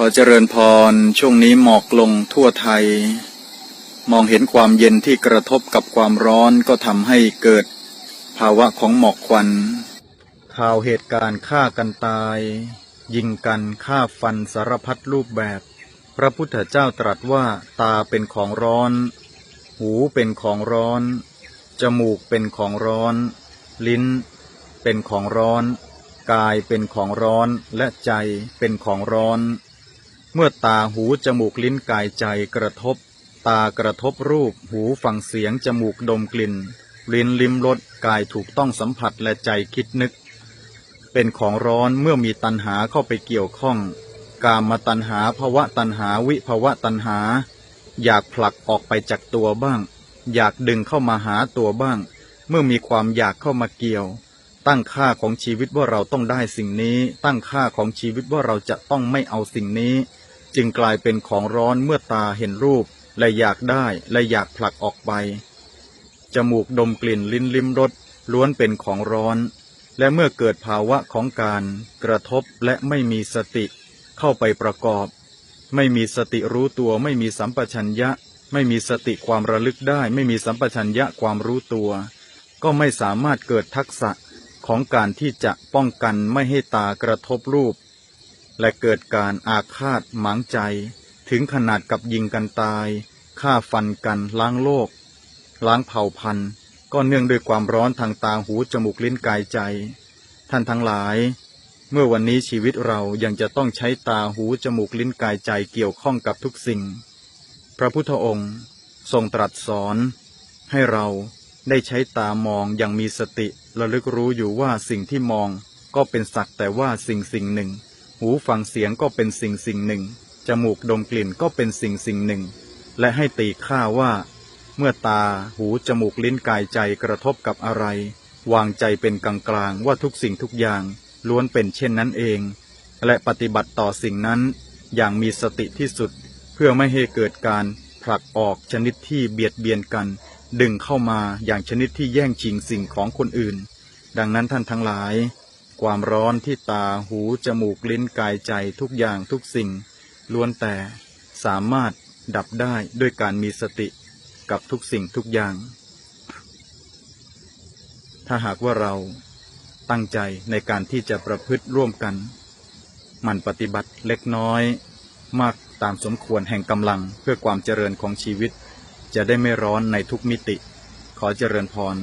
ขอเจริญพร ช่วงนี้หมอกลงทั่วไทย มองเห็นความเย็นที่กระทบกับความร้อนก็ทำให้เกิดภาวะของหมอกควัน ข่าวเหตุการณ์ฆ่ากันตาย ยิงกันฆ่าฟันสารพัดรูปแบบ พระพุทธเจ้าตรัสว่าตาเป็นของร้อน หูเป็นของร้อน จมูกเป็นของร้อน ลิ้น เป็นของร้อน กายเป็นของร้อนและใจเป็นของร้อน เมื่อตาหูจมูกลิ้นกายใจกระทบ ตากระทบรูป หูฟังเสียง จมูกดมกลิ่น ลิ้นลิ้มรสกายถูกต้องสัมผัสและใจคิดนึก เป็นของร้อนเมื่อมีตัณหาเข้าไปเกี่ยวข้อง กามมาตัณหาภวะตัณหาวิภวะตัณหา อยากผลักออกไปจากตัวบ้าง อยากดึงเข้ามาหาตัวบ้าง เมื่อมีความอยากเข้ามาเกี่ยว ตั้งค่าของชีวิตว่าเราต้องได้สิ่งนี้ ตั้งค่าของชีวิตว่าเราจะต้องไม่เอาสิ่งนี้ จึงกลายเป็นของร้อนเมื่อตาเห็นรูป และอยากได้และอยากผลักออกไป จมูกดมกลิ่นลิ้นลิ้มรสล้วนเป็นของร้อน และเมื่อเกิดภาวะของการกระทบและไม่มีสติ เข้าไปประกอบ ไม่มีสติรู้ตัวไม่มีสัมปชัญญะ ไม่มีสติความระลึกได้ ไม่มีสัมปชัญญะความรู้ตัว ก็ไม่สามารถเกิดทักษะ ของการที่จะป้องกันไม่ให้ตากระทบรูป และเกิดการอาฆาตหมางใจ ถึงขนาดกับยิงกันตายฆ่าฟันกันล้างโลก ล้างเผ่าพันธุ์ ก็เนื่องด้วยความร้อนทางตาหูจมูกลิ้นกายใจ ท่านทั้งหลาย เมื่อวันนี้ชีวิตเรายังจะต้องใช้ตาหูจมูกลิ้นกายใจเกี่ยวข้องกับทุกสิ่ง พระพุทธองค์ทรงตรัสสอน ให้เรา ได้ใช้ตามองอย่างมีสติระลึกรู้อยู่ว่าสิ่งที่มองก็เป็นสักแต่ว่าสิ่งสิ่งหนึ่ง หูฟังเสียงก็เป็นสิ่งสิ่งหนึ่ง จมูกดมกลิ่นก็เป็นสิ่งสิ่งหนึ่ง และให้ตีค่าว่า เมื่อตา หู จมูก ลิ้น กายใจกระทบกับอะไร วางใจเป็นกลางกลางๆว่าทุกสิ่งทุกอย่าง ล้วนเป็นเช่นนั้นเอง และปฏิบัติต่อสิ่งนั้น อย่างมีสติที่สุด เพื่อไม่ให้เกิดการผลักออกชนิดที่เบียดเบียนกัน ดึงเข้ามาอย่างชนิดที่แย่งชิงสิ่งของคนอื่น ดังนั้นท่านทั้งหลาย ความร้อนที่ตาหู จมูกลิ้นกายใจทุกอย่างทุกสิ่ง ล้วนแต่สามารถดับได้ด้วยการมีสติกับทุกสิ่งทุกอย่าง ถ้าหากว่าเราตั้งใจในการที่จะประพฤติร่วมกัน มันปฏิบัติเล็กน้อย มากตามสมควรแห่งกำลังเพื่อความเจริญของชีวิต จะได้ไม่ร้อนในทุกมิติ ขอเจริญพร